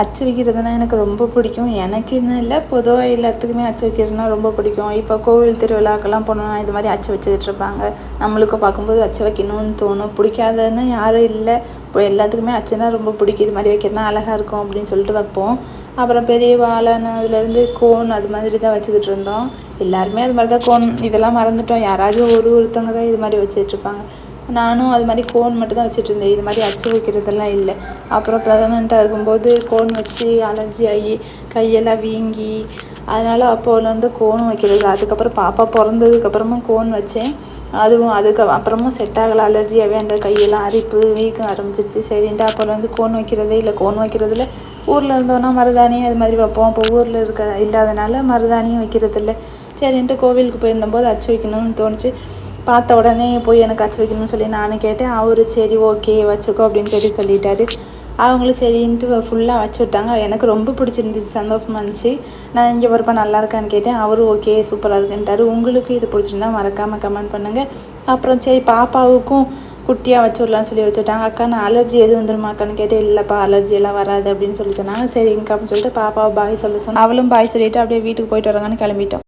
அச்சு வைக்கிறதுனா எனக்கு ரொம்ப பிடிக்கும். எனக்கு என்ன இல்லை பொதுவாக எல்லாத்துக்குமே அச்சு வைக்கிறதுனா ரொம்ப பிடிக்கும். இப்போ கோவில் திருவிழாக்கெல்லாம் போனோம்னா இது மாதிரி அச்சு வச்சுக்கிட்டு இருப்பாங்க. நம்மளுக்கும் பார்க்கும்போது அச்சு வைக்கணும்னு தோணும். பிடிக்காதன்னு யாரும் இல்லை. இப்போ எல்லாத்துக்குமே அச்சுனா ரொம்ப பிடிக்கும். இது மாதிரி வைக்கிறதுனா அழகாக இருக்கும் அப்படின்னு சொல்லிட்டு வைப்போம். அப்புறம் பெரிய வாழைன்னு அதுலேருந்து கோன் அது மாதிரி தான் வச்சுக்கிட்டு இருந்தோம். எல்லாருமே அது மாதிரி தான் கோன் இதெல்லாம் மறந்துட்டோம். யாராவது ஒரு ஒருத்தவங்க தான் இது மாதிரி வச்சுட்டு இருப்பாங்க. நானும் அது மாதிரி கோன் மட்டும் தான் வச்சுட்டு இருந்தேன் இது மாதிரி அச்சு வைக்கிறதெல்லாம் இல்லை. அப்புறம் ப்ரெக்னெண்ட்டாக இருக்கும்போது கோன் வச்சு அலர்ஜி ஆகி கையெல்லாம் வீங்கி அதனால் அப்போலேருந்து கோன் வைக்கிறது. அதுக்கப்புறம் பாப்பா பிறந்ததுக்கப்புறமும் கோன் வச்சேன். அதுவும் அதுக்கு அப்புறமும் செட் ஆகலை. அலர்ஜியாகவே அந்த கையெல்லாம் அரிப்பு வீக்கம் ஆரம்பிச்சிருச்சு. சரின்ட்டு அப்போலேருந்து கோன் வைக்கிறதே இல்லை. கோன் வைக்கிறதுல ஊரில் இருந்தோன்னா மருதாணி அது மாதிரி வைப்போம். அப்போ ஊரில் இருக்க இல்லாதனால மருதாணியும் வைக்கிறதில்ல. சரின்ட்டு கோவிலுக்கு போயிருந்தபோது அச்சு வைக்கணும்னு தோணுச்சு. பார்த்த உடனே போய் எனக்கு அச்சு வைக்கணும்னு சொல்லி நானும் கேட்டேன். அவர் சரி ஓகே வச்சுக்கோ அப்படின்னு சொல்லி சொல்லிட்டாரு. அவங்களும் சரின்ட்டு ஃபுல்லாக வச்சு விட்டாங்க. எனக்கு ரொம்ப பிடிச்சிருந்துச்சு சந்தோஷமாக இருந்துச்சு. நான் இங்கே வரப்போ நல்லா இருக்கான்னு கேட்டேன். அவரும் ஓகே சூப்பராக இருக்குன்ட்டாரு. உங்களுக்கு இது பிடிச்சிருந்தா மறக்காமல் கமெண்ட் பண்ணுங்கள் அப்புறம் சரி பாப்பாவுக்கும் குட்டியாக வச்சு விடலான்னு சொல்லி வச்சுட்டாங்க. அக்கா நான் அலர்ஜி எது வந்துருமாக்கான்னு கேட்டேன். இல்லைப்பா அலர்ஜி எல்லாம் வராது அப்படின்னு சொல்லி சொன்னாங்க. சரிங்கக்கா அப்படின்னு சொல்லிட்டு பாப்பாவை பாய் சொல்ல சொன்னேன் அவளும் பாய் சொல்லிட்டு அப்படியே வீட்டுக்கு போயிட்டு வராங்கன்னு கிளம்பிட்டோம்.